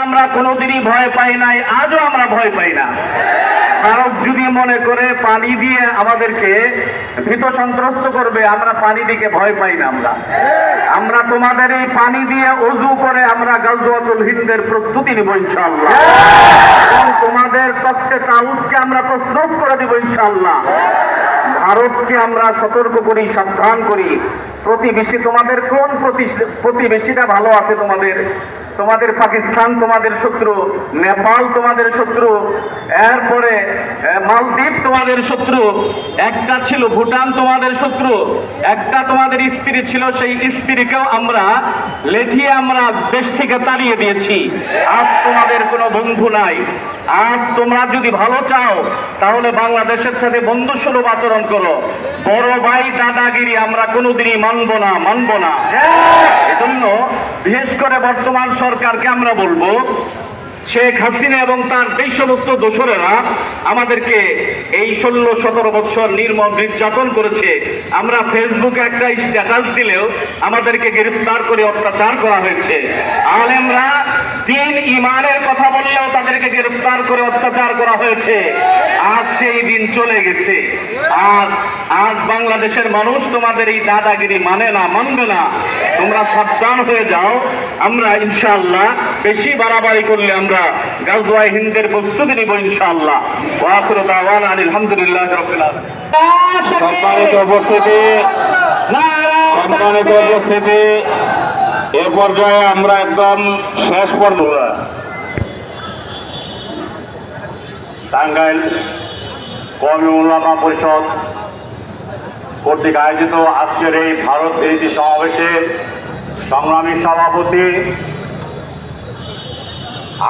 আমরা কোনোদিনই ভয় পাই নাই, আজও আমরা ভয় পাই না। ভারত যদি মনে করে পানি দিয়ে আমাদেরকে ভীত সন্ত্রস্ত করবে, আমরা পানি দিকে ভয় পাই না আমরা। আমরা তোমাদের এই পানি দিয়ে অজু করে আমরা গাজওয়াতুল হিন্দের প্রস্তুতি নিব ইনশাআল্লাহ। এবং তোমাদের কষ্টে তাউসকে আমরা প্রস্তুত করে দিব ইনশাআল্লাহ। ভারতকে আমরা সতর্ক করি, সাবধান করি। প্রতিবেশী তোমাদের কোন প্রতি- প্রতিবেশীটা ভালো আছে তোমাদের? তোমাদের পাকিস্তান তোমাদের শত্রু নেপাল তোমাদের শত্রু এরপরে মালদ্বীপ তোমাদের শত্রু একটা ছিল ভুটান তোমাদের শত্রু একটা তোমাদের স্ত্রী ছিল সেই স্ত্রীকেও আমরা লেঠিয়ে আমরা দেশ থেকে তাড়িয়ে দিয়েছি। আজ তোমাদের কোনো বন্ধু নাই। আজ তোমরা যদি ভালো চাও তাহলে বাংলাদেশের সাথে বন্ধু সুলভ আচরণ করো। বড় ভাই দাদাগিরি আমরা কোনোদিনই মানবো না মানবো না। এজন্য বিশেষ করে বর্তমান সরকারকে আমরা বলব, শেখ হাসিনা এবং তার এই সমস্ত দোষরেরা আমাদেরকে এই ষোলো, সতেরো বৎসর নির্মম নির্যাতন করেছে, আমরা ফেসবুকে একটা স্ট্যাটাস দিলেও আমাদেরকে গ্রেফতার করে অত্যাচার করা হয়েছে। আলেমরা দিন ইমানের কথা বললেও তাদেরকে গ্রেফতার করে অত্যাচার করা হয়েছে। আজ সেই দিন চলে গেছে। আজ আজ বাংলাদেশের মানুষ তোমাদের এই দাদাগিরি মানে না মানবে না। তোমরা সাবধান হয়ে যাও। আমরা ইনশাআল্লাহ বেশি বাড়াবাড়ি করলে আমরা গাজওয়াই হিন্দের প্রস্তুতি নিব ইনশাআল্লাহ। ওয়াখিরু দাওয়ানা আলহামদুলিল্লাহ সম্মানিত উপস্থিতি। সম্মানিত উপস্থিতি। এ পর্যায়ে আমরা একদম শেষ পর্যায়ে টাঙ্গাইল কমি উল্লামা পরিষদ কর্তৃক আয়োজিত আজকের এই ভারত বিরোধী সমাবেশে সংগ্রামী সভাপতি,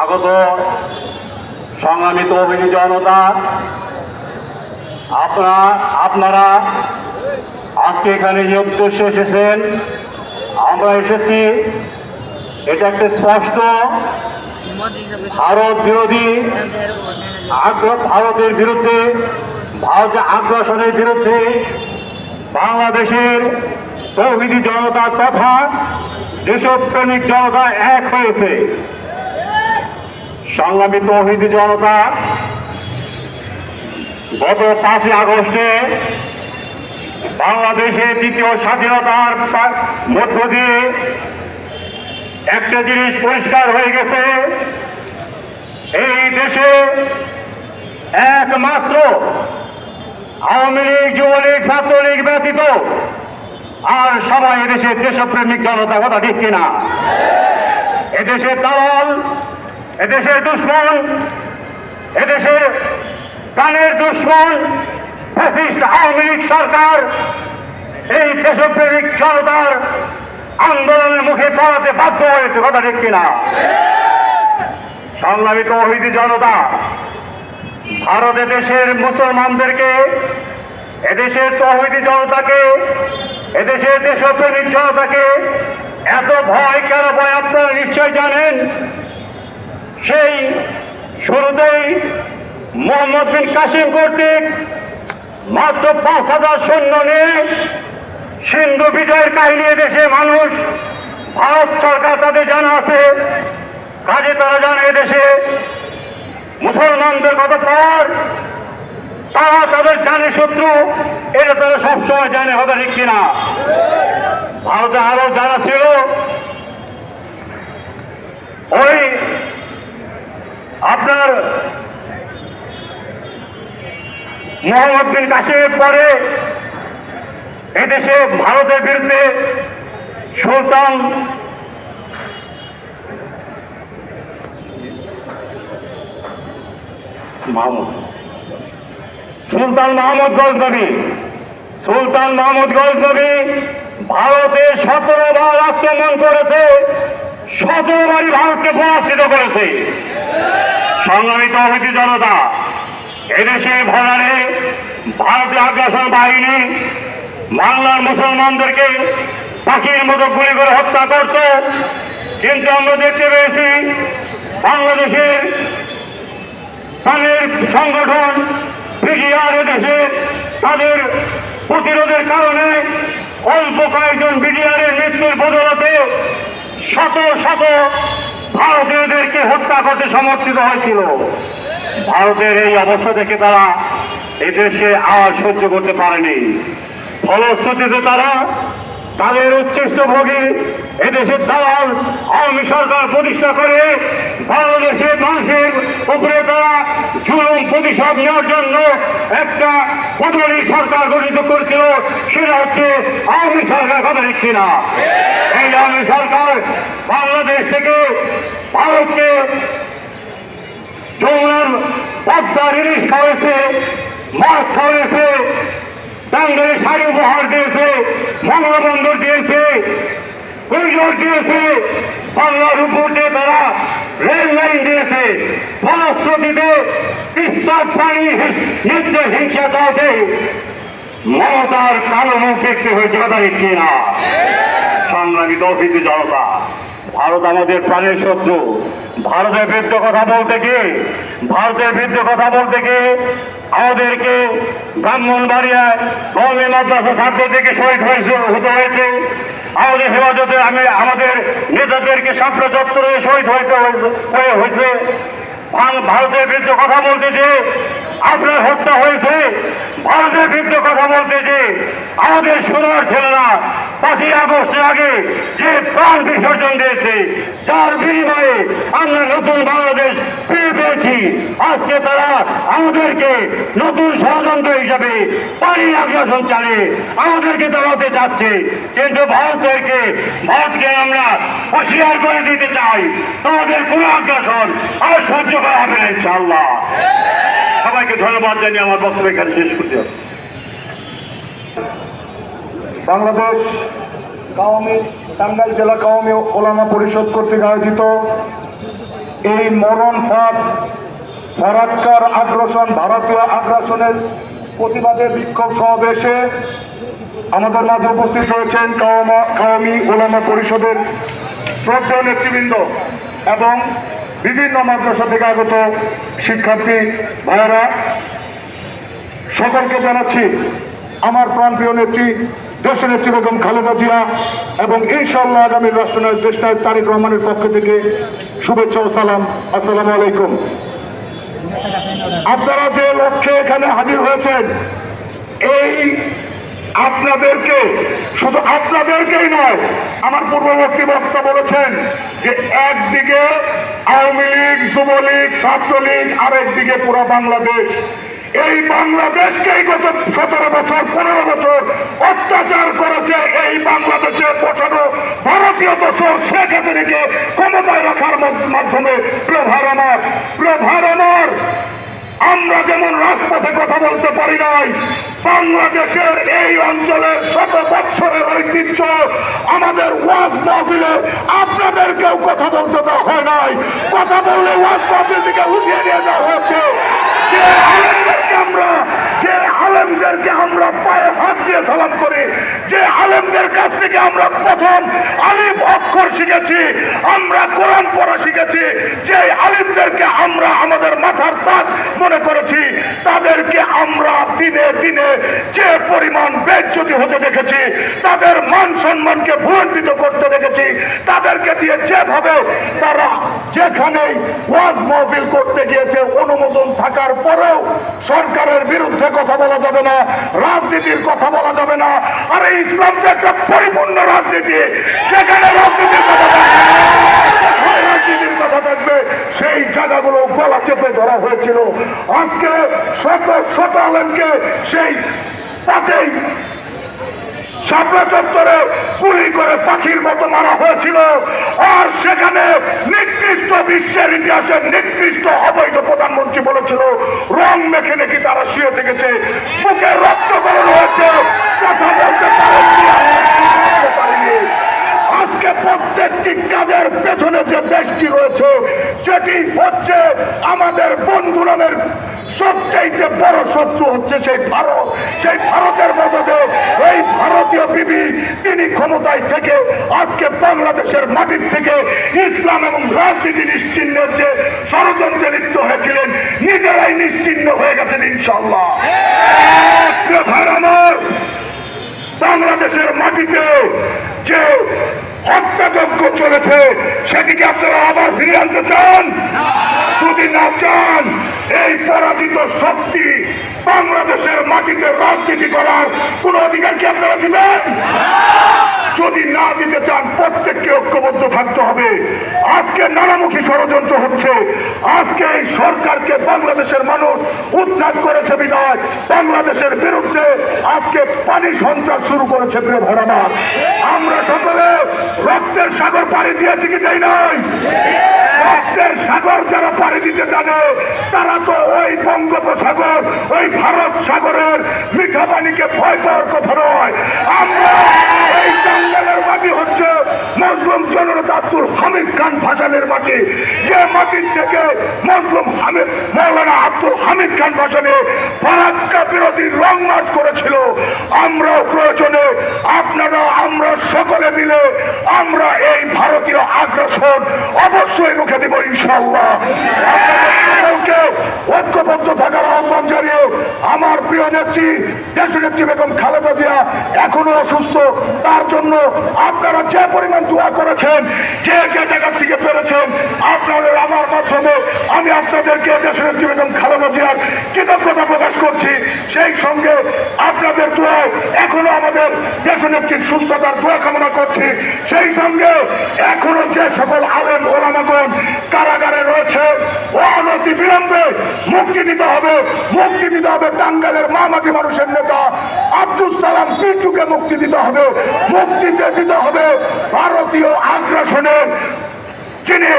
আগত সংগ্রামী তহবিলি জনতা, আপনারা আপনারা আজকে এখানে যে উদ্দেশ্যে এসেছেন আমরা এসেছি, এটা একটা স্পষ্ট ভারত বিরোধী ভারতের বিরুদ্ধে ভারতের আগ্রাসনের বিরুদ্ধে বাংলাদেশের তৌহিদি জনতা তথা যেসব প্রেমিক জনতা এক হয়েছে, সংগ্রামী তৌহিদি জনতা গত পাঁচই আগস্টে বাংলাদেশের দ্বিতীয় স্বাধীনতার মধ্য দিয়ে একটা জিনিস পরিষ্কার হয়ে গেছে। এই দেশে একমাত্র আওয়ামী লীগ, যুবলীগ, ছাত্রলীগ ব্যতীত আর সবাই এদেশের দেশপ্রেমিক জনতা কথা ঠিক কিনা? এদেশের দালাল এদেশের দুশ্মন এদেশের প্রাণের দুশ্মন ফ্যাসিস্ট আওয়ামী লীগ সরকার, এই দেশপ্রেমিক জনতার আন্দোলনের মুখে পড়াতে বাধ্য হয়েছে, কথা ঠিক কিনা? সংগ্রামী তৌহিদি জনতা, ভারত দেশের মুসলমানদেরকে, এদেশের তৌহিদি জনতাকে, এদেশের দেশপ্রেমিক জনতাকে এত ভয় কেন ভয় আপনারা নিশ্চয় জানেন? সেই শুরুতেই মোহাম্মদ বিন কাসিম কর্তৃক মাত্র পাঁচ হাজার সৈন্য নিয়ে সিন্ধু বিজয়ের কাহিনী দেশে মানুষ, ভারত সরকার তাদের জানা আছে। কাজে তারা জানে দেশে মুসলমানদের কত পর, তারা তাদের জানে শত্রু, এটা তারা সবসময় জানে কথা ঠিক কিনা। ভারতে আরও যারা ছিল, ওই আপনার মোহাম্মদ বিন কাসিমের পরে এদেশে ভারতের বিরুদ্ধে সুলতান সুলতান মাহমুদ গজনবী। সুলতান মাহমুদ গজনবী ভারতে সতেরো বার আক্রমণ করেছে সতেরো বারই ভারতকে পরাস্তিত করেছে। সংগ্রামিত অভিধি জনতা এদেশে ভরারে ভারতীয় আগ্রাসন বাহিনী, বাংলার মুসলমানদেরকে পাখির মতো গুলি করে হত্যা করত। কিন্তু আমরা দেখতে পেয়েছি বাংলাদেশের তাদের সংগঠন বিডিআর দেশে তাদের প্রতিরোধের কারণে অল্প কয়েকজন বিডিআরের মৃত্যুর বদলতে শত শত ভারতীয়দেরকে হত্যা করতে সমর্থিত হয়েছিল। ভারতের এই অবস্থা দেখে তারা এদেশে আর সহ্য করতে পারেনি। ফলশ্রুতিতে তারা তাদের উচ্ছিষ্ট ভোগী এদেশের দালাল আওয়ামী সরকার প্রতিষ্ঠা করে বাংলাদেশের মানুষের উপরে তারা জুলুম প্রতিশোধ নেওয়ার জন্য একটা বদলি সরকার গঠিত করেছিল, সেটা হচ্ছে আওয়ামী সরকার, কথা দেখছি না এই আওয়ামী সরকার বাংলাদেশ থেকে ভারতকে যমুনার পদ্মার ইলিশ খাওয়াইছে মাছ খাওয়াইছে টাঙ্গাইলে শাড়ি উপহার দিয়েছে মংলা বন্দর দিয়েছে কৈশোর দিয়েছে, বাংলার উপর দিয়ে তারা রেল লাইন দিয়েছে। ফলশ্রুতিতে তিস্তার পানি নিত্য হিংসা চাওতে মমতার কালো মুখ দেখতে হয়েছে, কথা দেখছি না সংগ্রামী দর্শিত জনতা, ভারত আমাদের প্রাণের শত্রু। ভারতের বিরুদ্ধে কথা বলতে গিয়ে, ভারতের বিরুদ্ধে কথা বলতে গিয়ে আমাদেরকে ব্রাহ্মণবাড়িয়ায় কমে মাদ্রাসা ছাত্র থেকে শহীদ হয়েছে, হতে হয়েছে। আমাদের হেফাজতে আমি, আমাদের নেতাদেরকে সাপ্র চত্বরে শহীদ হইতে হয়ে হয়েছে। ভারতের বিরুদ্ধে কথা বলতে যে আপনার হত্যা হয়েছে। ভারতের বিরুদ্ধে কথা বলতে যে আমাদের সোনার ছেলেরা পাঁচই আগস্টের আগে যে প্রাণ বিসর্জন দিয়েছে, তার বিনিময়ে আমরা নতুন বাংলাদেশ পেয়ে পেয়েছি। আজকে তারা আমাদেরকে নতুন ষড়যন্ত্র হিসাবে পানি আগ্রাসন চালিয়ে আমাদেরকে দাঁড়াতে চাচ্ছে। কিন্তু ভারতকে ভারতকে আমরা হুঁশিয়ার করে দিতে চাই। তোমাদের কোনো আগ্রাসন আর সহ্য করা হবে না ইনশাল্লাহ সবাইকে ধন্যবাদ জানিয়ে আমার বক্তব্য এখানে শেষ করছি। বাংলাদেশ কাওয়ামি টাঙ্গাইল জেলা কাওয়ামি ওলামা পরিষদ কর্তৃক আয়োজিত এই মরণ ফাঁদ, ফারাক্কার আগ্রাসন, ভারতীয় আগ্রাসনের প্রতিবাদে বিক্ষোভ সমাবেশে আমাদের মাঝে উপস্থিত রয়েছেন কাওয়ামা কাওয়ামি ওলামা পরিষদের শ্রদ্ধেয় নেতৃবৃন্দ এবং বিভিন্ন মাদ্রাসা থেকে আগত শিক্ষার্থী ভাইয়েরা। সকলকে জানাচ্ছি, আমার প্রাণপ্রিয় নেত্রী দেশের নেত্রী বেগম খালেদা জিয়া এবং ইনশাল্লাহ আগামী রাষ্ট্রনায়ক, দেশনায়ক তারেক রহমানের পক্ষ থেকে শুভেচ্ছা ও সালাম। আসসালামু আলাইকুম। আপনারা যে লক্ষ্যে এখানে হাজির হয়েছেন, এই আপনাদেরকে, শুধু আপনাদেরকেই নয়, আমার পূর্ববর্তী বক্তা বলেছেন যে একদিকে আওয়ামী লীগ, যুবলীগ, ছাত্রলীগ, আরেকদিকে পুরো বাংলাদেশ। এই বাংলাদেশকে গত সতেরো বছর, পনেরো বছর অত্যাচার করেছে এই বাংলাদেশে বসানো ভারতীয় দোষর শেখ হাসিনাকে ক্ষমতায় রাখার মাধ্যমে। প্রভার আমার প্রভার আমার আমরা যেমন রাজপথে কথা বলতে পারি নাই, বাংলাদেশের এই অঞ্চলের শত বৎসরের ঐতিহ্য আমাদের ওয়াজ মাহফিলে আপনাদেরকেও কথা বলতে দেওয়া হয় নাই। কথা বললে ওয়াজ মাহফিল থেকে উঠিয়ে নিয়ে যাওয়া হচ্ছে। যে আলেমদেরকে আমরা, যে আলেমদেরকে আমরা পায়ে হাত দিয়ে সালাম করি, যে আলেমদের কাছ থেকে আমরা প্রথম আলিম অক্ষর শিখেছি, আমরা কোরআন পড়া শিখেছি, যে আলিমদেরকে আমরা আমাদের মাথার তাজ মনে করেছি, তাদেরকে আমরা দিনে দিনে যে পরিমাণ বেজ্জতি হতে দেখেছি, তাদের মান সম্মানকে ভুলণ্ডিত করতে দেখেছি, তাদেরকে দিয়ে যেভাবে তারা যেখানেই ওয়াজ মহফিল করতে গিয়েছে, অনুমোদন থাকার পরেও সরকারের বিরুদ্ধে কথা বলা যাবে না, রাজনীতির কথা বলা যাবে না। আর এই ইসলাম যে একটা পরিপূর্ণ রাজনীতি, সেখানে রাজনীতির কথা কথা থাকবে, সেই জায়গাগুলো গলা চেপে ধরা হয়েছিল। আজকে শত শত সেই পাতেই শাপলা চত্বরে গুলি করে পাখির মতো মারা হয়েছিল। আর সেখানে নিকৃষ্ট বিশ্বের ইতিহাসের নিকৃষ্ট অবৈধ প্রধানমন্ত্রী বলেছিল, রং মেখে নাকি তারা শুয়ে থেকেছে, বুকে রক্তকরণ হয়েছে। কথা বলতে পারিনি। আজকে প্রত্যেকটি কাজের পেছনে যে দেশটি রয়েছে, সেটি হচ্ছে আমাদের বন্ধু নামের সবচাইতে বড় শত্রু হচ্ছে সেই ভারত। সেই ভারতের মদতে এই ভারতীয় বিবি, তিনি ক্ষমতায় থেকে আজকে বাংলাদেশের মাটির থেকে ইসলাম এবং রাজনীতি নিশ্চিহ্নের যে ষড়যন্ত্রে লিপ্ত হয়েছিলেন, নিজেরাই নিশ্চিহ্ন হয়ে গেছেন ইনশাল্লাহ আমার, বাংলাদেশের মাটিতে যে হত্যাযজ্ঞ চলেছে, সেটিকে আপনারা আবার ফিরিয়ে আনতে চান? চান এই পরাজিত শক্তি বাংলাদেশের মাটিতে রাজনীতি করার কোন অধিকার কি আপনারা দিবেন? যদি না দিতে চান, প্রত্যেককে ঐক্যবদ্ধ থাকতে হবে। আজকে নানামুখী ষড়যন্ত্র হচ্ছে। আজকে এই সরকারকে বাংলাদেশের মানুষ উদ্ধার করেছে বিদায়। বাংলাদেশের বিরুদ্ধে আজকে পানি সঞ্চার শুরু করেছে, প্রিয় ভরামার আমরা। সকলে রক্তের সাগর পাড়ি দিয়েছি কি যাই নাই? রক্তের সাগর যারা পাড়ি দিতে জানে, তারা তো ওই বঙ্গোপসাগর, ওই ভারত সাগরের মিঠা পানিকে ভয় পাওয়ার কথা নয়। আমরা এই জঙ্গলের মাটি হচ্ছে মজলুম জনতা আব্দুল হামিদ খান ভাসানের মাটি, যে মাটির থেকে মজলুম হামিদ, মৌলানা আব্দুল হামিদ খান ভাসানে ফারাক্কা বিরোধী রং মার্চ করেছিল। আমরাও প্রয়োজনে আপনারা, আমরা সকলে মিলে আমরা এই ভারতীয় আগ্রাসন অবশ্যই রুখে দেব ইনশাল্লাহ ঐক্যবদ্ধ থাকার আহ্বান জানিয়ে আমার প্রিয় নেত্রী দেশের নেত্রী বেগম খালেদা জিয়া এখনও অসুস্থ। তার জন্য আপনারা যে পরিমাণ দোয়া করেছেন, যে যে জায়গা থেকে পেরেছেন আপনাদের আমার মাধ্যমে আমি আপনাদেরকে দেশের বেগম খালেদা জিয়ার কৃতজ্ঞতা প্রকাশ করছি। সেই সঙ্গে আপনাদের দোয়ায় এখনও আমাদের দেশের নেত্রীর সুস্থতার দোয়া কামনা করছি। সেই সঙ্গে এখনও যে সকল আলেম ওলামাগণ কারাগারে রয়েছে অনতি বিলম্বে মুক্তি দিতে হবে। মুক্তি দিতে হবে টাঙ্গালের মামাটি মানুষের নেতা। আব্দুল সালাম পিন্টুকে মুক্তি দিতে হবে। মুক্তিতে দিতে হবে। ভারতীয় আগ্রাসনের যিনি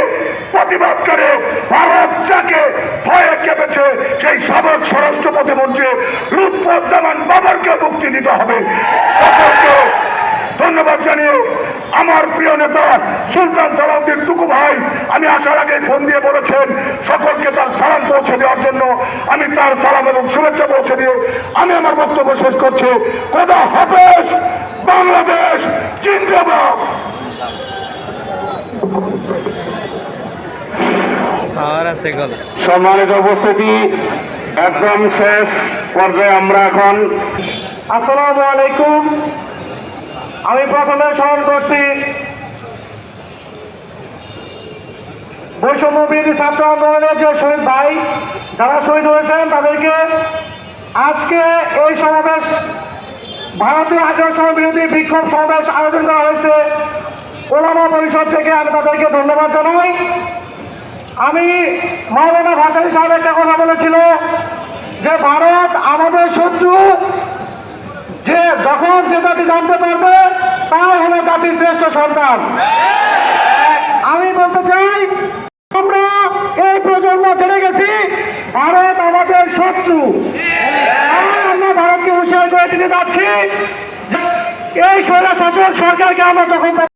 প্রতিবাদ করে ভারত যাকে ভয়ে কেঁপেছে, সেই সাবেক স্বরাষ্ট্র প্রতিমন্ত্রী লুৎফুজ্জামান বাবরকে মুক্তি দিতে হবে। সকলকে ধন্যবাদ জানিয়ে আমার প্রিয় নেতা সুলতান সালাউদ্দিন টুকু ভাই, আমি আসার আগে ফোন দিয়ে বলেছেন, সকলকে তার সালাম পৌঁছে দেওয়ার জন্য আমি তার সালাম এবং শুভেচ্ছা পৌঁছে দিয়ে আমি আমার বক্তব্য শেষ করছি। কোদা হাফেজ বাংলাদেশ, জিন্দাবাদ আর আছে গলা সম্মানিত উপস্থিতি, একদম শেষ পর্যায়ে আমরা এখন। আসসালামু আলাইকুম। আমি প্রথমে স্মরণ করছি, বৈষম্য বিরোধী ছাত্র আন্দোলনের যে শহীদ ভাই, যারা শহীদ হয়েছেন, তাদেরকে আজকে এই সমাবেশ, ভারতীয় আগ্রাসন বিরোধী বিক্ষোভ সমাবেশ আয়োজন করা হয়েছে। ওলামা পরিষদ থেকে আমি তাদেরকে ধন্যবাদ জানাই। আমি মৌলানা ভাসানী সাহেব একটা কথা বলেছিল যে ভারত আমাদের শত্রু। যে যখন যে জাতি জানতে পারবে, তাই হলো জাতির শ্রেষ্ঠ সন্তান। আমি বলতে চাই, আমরা এই প্রজন্ম জেনে গেছি, ভারত আমাদের শত্রু। আমরা ভারতকে হুঁশিয়ার করে দিতে যাচ্ছি এই স্বৈরা শাসক সরকারকে আমরা যখন